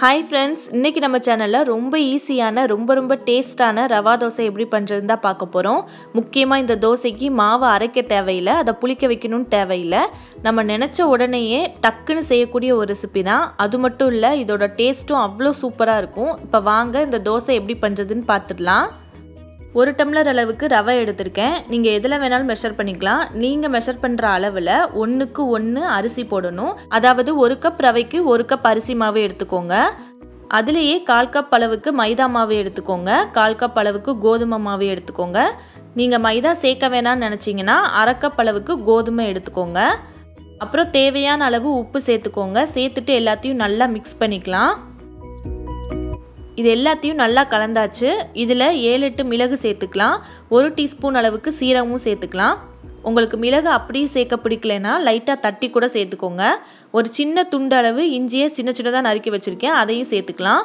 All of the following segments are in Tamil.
ஹாய் ஃப்ரெண்ட்ஸ் இன்றைக்கி நம்ம சேனலில் ரொம்ப ஈஸியான ரொம்ப ரொம்ப டேஸ்ட்டான ரவா தோசை எப்படி பண்ணுறதுன்னு தான் பார்க்க போகிறோம் முக்கியமாக இந்த தோசைக்கு மாவை அரைக்க தேவையில்லை அதை புளிக்க வைக்கணும்னு தேவையில்லை. நம்ம நினச்ச உடனேயே டக்குன்னு செய்யக்கூடிய ஒரு ரெசிபி தான். அது மட்டும் இல்லை இதோட டேஸ்ட்டும் அவ்வளோ சூப்பராக இருக்கும். இப்போ வாங்க இந்த தோசை எப்படி பண்ணுறதுன்னு பார்த்துடலாம். ஒரு டம்ளர் அளவுக்கு ரவை எடுத்திருக்கேன். நீங்கள் எதில் வேணாலும் மெஷர் பண்ணிக்கலாம். நீங்கள் மெஷர் பண்ணுற அளவில் ஒன்றுக்கு ஒன்று அரிசி போடணும். அதாவது ஒரு கப் ரவைக்கு ஒரு கப் அரிசி மாவு எடுத்துக்கோங்க. அதுலேயே கால் கப் அளவுக்கு மைதா மாவு எடுத்துக்கோங்க. கால் கப் அளவுக்கு கோதுமை மாவு எடுத்துக்கோங்க. நீங்கள் மைதா சேர்க்க வேணாம்னு நினச்சிங்கன்னா அரைக்கப் அளவுக்கு கோதுமை எடுத்துக்கோங்க. அப்புறம் தேவையான அளவு உப்பு சேர்த்துக்கோங்க. சேர்த்துட்டு எல்லாத்தையும் நல்லா மிக்ஸ் பண்ணிக்கலாம். இது எல்லாத்தையும் நல்லா கலந்தாச்சு. இதில் ஏழு எட்டு மிளகு சேர்த்துக்கலாம். ஒரு டீஸ்பூன் அளவுக்கு சீரகமும் சேர்த்துக்கலாம். உங்களுக்கு மிளகு அப்படியே சேர்க்க பிடிக்கலைன்னா லைட்டாக தட்டி கூட சேர்த்துக்கோங்க. ஒரு சின்ன துண்டு அளவு இஞ்சியை சின்ன சின்னதாக நறுக்கி வச்சுருக்கேன். அதையும் சேர்த்துக்கலாம்.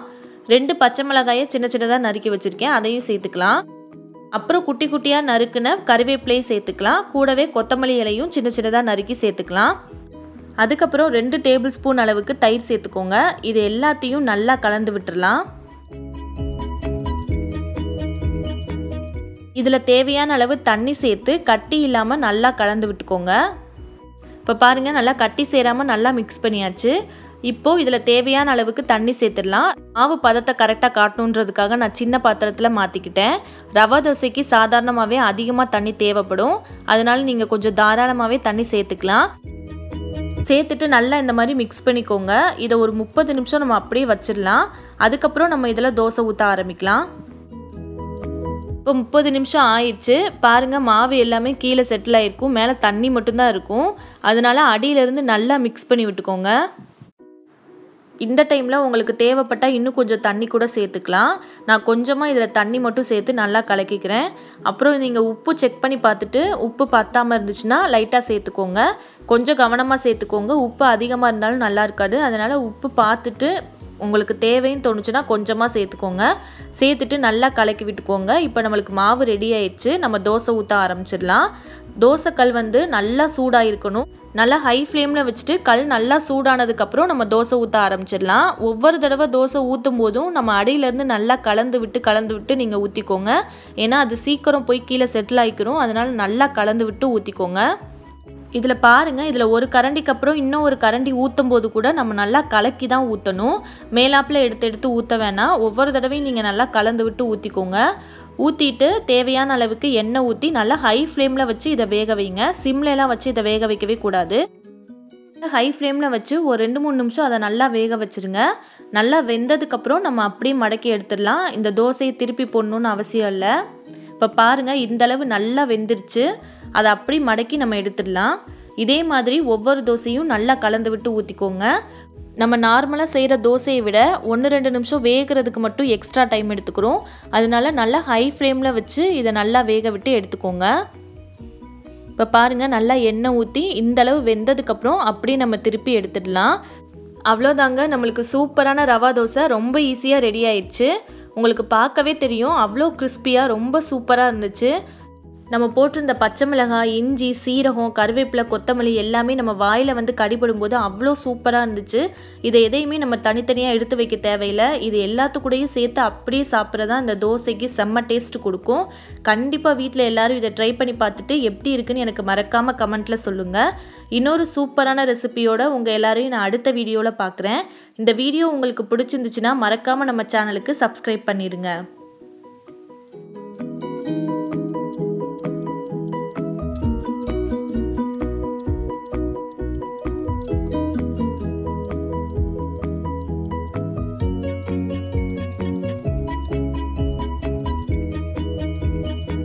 ரெண்டு பச்சை மிளகாயை சின்ன சின்னதாக நறுக்கி வச்சுருக்கேன். அதையும் சேர்த்துக்கலாம். அப்புறம் குட்டி குட்டியாக நறுக்குன கருவேப்பிலையும் சேர்த்துக்கலாம். கூடவே கொத்தமல்லி இலையும் சின்ன சின்னதாக நறுக்கி சேர்த்துக்கலாம். அதுக்கப்புறம் ரெண்டு டேபிள் ஸ்பூன் அளவுக்கு தயிர் சேர்த்துக்கோங்க. இது எல்லாத்தையும் நல்லா கலந்து விட்டுடலாம் இதில் தேவையான அளவு தண்ணி சேர்த்து கட்டி இல்லாமல் நல்லா கலந்து விட்டுக்கோங்க. இப்போ பாருங்கள் நல்லா கட்டி சேராமல் நல்லா மிக்ஸ் பண்ணியாச்சு. இப்போது இதில் தேவையான அளவுக்கு தண்ணி சேர்த்துடலாம். மாவு பதத்தை கரெக்டாக காட்டணுன்றதுக்காக நான் சின்ன பாத்திரத்தில் மாற்றிக்கிட்டேன் ரவா தோசைக்கு சாதாரணமாகவே அதிகமாக தண்ணி தேவைப்படும். அதனால நீங்கள் கொஞ்சம் தாராளமாகவே தண்ணி சேர்த்துக்கலாம். சேர்த்துட்டு நல்லா இந்த மாதிரி மிக்ஸ் பண்ணிக்கோங்க. இதை ஒரு முப்பது நிமிஷம் நம்ம அப்படியே வச்சிடலாம். அதுக்கப்புறம் நம்ம இதில் தோசை ஊற்ற ஆரம்பிக்கலாம். இப்போ முப்பது நிமிஷம் ஆயிடுச்சு. பாருங்கள் மாவு எல்லாமே கீழே செட்டில் ஆகிருக்கும் மேலே தண்ணி மட்டும்தான் இருக்கும். அதனால அடியிலேருந்து நல்லா மிக்ஸ் பண்ணி விட்டுக்கோங்க. இந்த டைமில் உங்களுக்கு தேவைப்பட்டால் இன்னும் கொஞ்சம் தண்ணி கூட சேர்த்துக்கலாம். நான் கொஞ்சமாக இதில் தண்ணி மட்டும் சேர்த்து நல்லா கலக்கிக்கிறேன். அப்புறம் நீங்கள் உப்பு செக் பண்ணி பார்த்துட்டு உப்பு பத்தாமல் இருந்துச்சுன்னா லைட்டாக சேர்த்துக்கோங்க. கொஞ்சம் கவனமாக சேர்த்துக்கோங்க. உப்பு அதிகமாக இருந்தாலும் நல்லா இருக்காது. அதனால் உப்பு பார்த்துட்டு உங்களுக்கு தேவைன்னு தோணுச்சுன்னா கொஞ்சமாக சேர்த்துக்கோங்க. சேர்த்துட்டு நல்லா கலக்கி விட்டுக்கோங்க. இப்போ நம்மளுக்கு மாவு ரெடி ஆயிடுச்சு. நம்ம தோசை ஊற்ற ஆரம்பிச்சிடலாம். தோசைக்கல் வந்து நல்லா சூடாக இருக்கணும் நல்லா ஹை ஃப்ளேமில் வச்சுட்டு கல் நல்லா சூடானதுக்கப்புறம் நம்ம தோசை ஊற்ற ஆரம்பிச்சிடலாம். ஒவ்வொரு தடவை தோசை ஊற்றும் போதும் நம்ம அடியிலேருந்து நல்லா கலந்து விட்டு கலந்து விட்டு நீங்கள் ஊற்றிக்கோங்க ஏன்னா அது சீக்கிரம் போய் கீழே செட்டில் ஆகிக்கிறோம் அதனால் நல்லா கலந்து விட்டு ஊற்றிக்கோங்க இதில் பாருங்கள் இதில் ஒரு கரண்டிக்கு அப்புறம் இன்னும் ஒரு கரண்டி ஊற்றும் போது கூட நம்ம நல்லா கலக்கி தான் ஊற்றணும் மேலாப்பில் எடுத்து எடுத்து ஊற்ற வேணாம். ஒவ்வொரு தடவையும் நீங்கள் நல்லா கலந்து விட்டு ஊற்றிக்கோங்க ஊற்றிட்டு தேவையான அளவுக்கு எண்ணெய் ஊற்றி நல்லா ஹை ஃப்ளேமில் வச்சு இதை வேக வைங்க. சிம்லலாம் வச்சு இதை வேக வைக்கவே கூடாது. ஹை ஃப்ளேமில் வச்சு ஒரு ரெண்டு மூணு நிமிஷம் அதை நல்லா வேக வச்சுருங்க. நல்லா வெந்ததுக்கப்புறம் நம்ம அப்படியே மடக்கி எடுத்துடலாம். இந்த தோசையை திருப்பி போடணுன்னு அவசியம் இல்லை. இப்போ பாருங்கள் இந்தளவு நல்லா வெந்துருச்சு. அதை அப்படி மடக்கி நம்ம எடுத்துடலாம். இதே மாதிரி ஒவ்வொரு தோசையும் நல்லா கலந்து விட்டு ஊற்றிக்கோங்க நம்ம நார்மலாக செய்கிற தோசையை விட ஒன்று ரெண்டு நிமிஷம் வேகிறதுக்கு மட்டும் எக்ஸ்ட்ரா டைம் எடுத்துக்கிறோம். அதனால நல்லா ஹை ஃப்ளேமில் வச்சு இதை நல்லா வேக விட்டு எடுத்துக்கோங்க. இப்போ பாருங்கள் நல்லா எண்ணெய் ஊற்றி இந்தளவு வெந்ததுக்கப்புறம் அப்படியே நம்ம திருப்பி எடுத்துடலாம். அவ்வளோதாங்க நம்மளுக்கு சூப்பரான ரவா தோசை. ரொம்ப ஈஸியாக ரெடி ஆயிடுச்சு. உங்களுக்கு பார்க்கவே தெரியும் அவ்வளோ கிறிஸ்பியாக ரொம்ப சூப்பராக இருந்துச்சு. நம்ம போட்டிருந்த பச்சை மிளகாய் இஞ்சி சீரகம் கருவேப்பிலை கொத்தமல்லி எல்லாமே நம்ம வாயில் வந்து கடிபடும் போது அவ்வளோ சூப்பராக இருந்துச்சு. இதை எதையுமே நம்ம தனித்தனியாக எடுத்து வைக்க தேவையில்லை. இது எல்லாத்துக்கூடையும் சேர்த்து அப்படியே சாப்பிட்றதா இந்த தோசைக்கு செம்ம டேஸ்ட் கொடுக்கும். கண்டிப்பாக வீட்டில் எல்லோரும் இதை ட்ரை பண்ணி பார்த்துட்டு எப்படி இருக்குன்னு எனக்கு மறக்காமல் கமெண்ட்டில் சொல்லுங்கள் இன்னொரு சூப்பரான ரெசிபியோட உங்கள் எல்லாரையும் நான் அடுத்த வீடியோவில் பார்க்குறேன் இந்த வீடியோ உங்களுக்கு பிடிச்சிருந்துச்சுன்னா மறக்காமல் நம்ம சேனலுக்கு சப்ஸ்கிரைப் பண்ணிடுங்க